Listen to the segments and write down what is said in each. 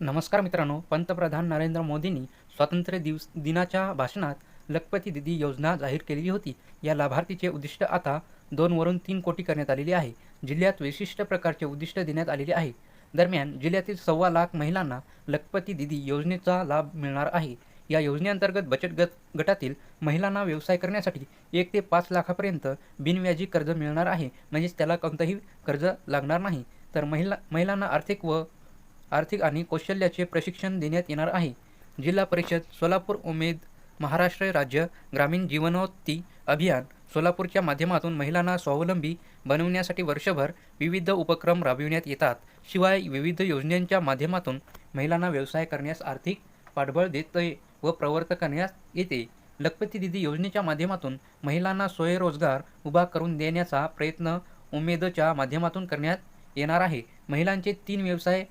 नमस्कार मित्रांनो पंतप्रधान नरेंद्र मोदींनी स्वातंत्र्य दिवस दिनाच्या भाषणात लखपती दिदी योजना जाहीर केलेली होती. या लाभार्थीचे उद्दिष्ट आता दोनवरून तीन कोटी करण्यात आलेले आहे. जिल्ह्यात विशिष्ट प्रकारचे उद्दिष्ट देण्यात आलेले आहे. दरम्यान जिल्ह्यातील सव्वा लाख महिलांना लखपती दिदी योजनेचा लाभ मिळणार आहे. या योजनेअंतर्गत बचत गट गटातील महिलांना व्यवसाय करण्यासाठी एक ते पाच लाखापर्यंत बिनव्याजी कर्ज मिळणार आहे. म्हणजेच त्याला कोणतंही कर्ज लागणार नाही. तर महिला महिलांना आर्थिक व आर्थिक आणि कौशल्याचे प्रशिक्षण देण्यात येणार आहे. जिल्हा परिषद सोलापूर उमेद महाराष्ट्र राज्य ग्रामीण जीवनोत्ती अभियान सोलापूरच्या माध्यमातून महिलांना स्वावलंबी बनवण्यासाठी वर्षभर विविध उपक्रम राबविण्यात येतात. शिवाय विविध योजनांच्या माध्यमातून महिलांना व्यवसाय करण्यास आर्थिक पाठबळ देते व प्रवर्त करण्यास येते. लखपती दिदी योजनेच्या माध्यमातून महिलांना स्वयंरोजगार उभा करून देण्याचा प्रयत्न उमेदच्या माध्यमातून करण्यात येणार आहे. महिलांचे तीन व्यवसाय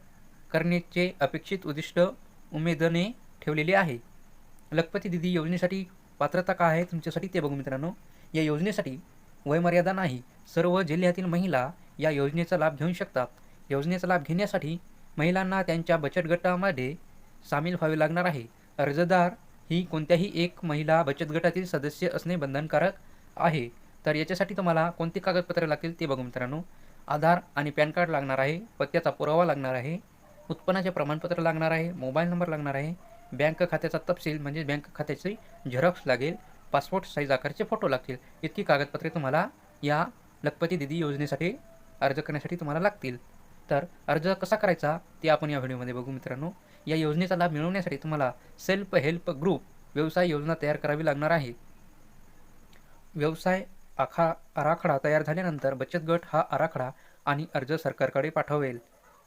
करण्याचे अपेक्षित उद्दिष्ट उमेदने ठेवलेले आहे. लखपती दिदी योजनेसाठी पात्रता काय आहे तुमच्यासाठी ते बघू मित्रांनो. या योजनेसाठी वयमर्यादा नाही सर्व जिल्ह्यातील महिला या योजनेचा लाभ घेऊ शकतात. योजनेचा लाभ घेण्यासाठी महिलांना त्यांच्या बचत गटामध्ये सामील व्हावे लागणार आहे. अर्जदार ही कोणत्याही एक महिला बचत गटातील सदस्य असणे बंधनकारक आहे. तर याच्यासाठी तुम्हाला कोणती कागदपत्रे लागतील ते बघू मित्रांनो. आधार आणि पॅन कार्ड लागणार आहे पत्त्याचा पुरावा लागणार आहे. उत्पन्नाचे प्रमाणपत्र लागणार आहे मोबाईल नंबर लागणार आहे बँक खात्याचा तपशील म्हणजे बँक खात्याची झेरॉक्स लागेल पासपोर्ट साईज आकारचे फोटो लागतील इतकी कागदपत्रे तुम्हाला या लखपती दिदी योजनेसाठी अर्ज करण्यासाठी तुम्हाला लागतील. तर अर्ज कसा करायचा ते आपण या व्हिडिओमध्ये बघू मित्रांनो. या योजनेचा लाभ मिळवण्यासाठी तुम्हाला सेल्फ हेल्प ग्रुप व्यवसाय योजना तयार करावी लागणार आहे. व्यवसाय आखा आराखडा तयार झाल्यानंतर बचत गट हा आराखडा आणि अर्ज सरकारकडे पाठवेल.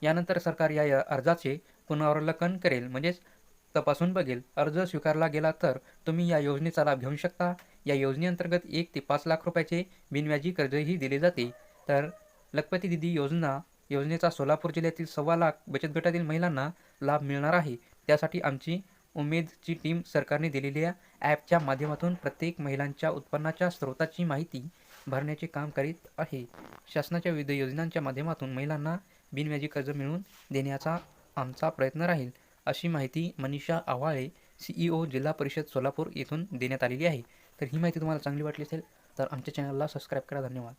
यानंतर सरकार या या अर्जाचे पुनरावलोकन करेल. म्हणजेच तपासून बघेल. अर्ज स्वीकारला गेला तर तुम्ही या योजनेचा लाभ घेऊ शकता. या योजनेअंतर्गत एक ते पाच लाख रुपयाचे बिनव्याजी कर्जही दिले जाते. तर लखपती दिदी योजना योजनेचा सोलापूर जिल्ह्यातील सव्वा लाख बचत गटातील महिलांना लाभ मिळणार आहे. त्यासाठी आमची उमेदची टीम सरकारने दिलेल्या ॲपच्या माध्यमातून प्रत्येक महिलांच्या उत्पन्नाच्या स्रोताची माहिती भरण्याचे काम करीत आहे. शासनाच्या विविध योजनांच्या माध्यमातून महिलांना बिनव्याजी कर्ज मिळवून देण्याचा आमचा प्रयत्न राहील अशी माहिती मनीषा आव्हाळे सीईओ जिल्हा परिषद सोलापूर येथून देण्यात आलेली आहे. तर ही माहिती तुम्हाला चांगली वाटली असेल तर आमच्या चॅनलला सबस्क्राईब करा. धन्यवाद.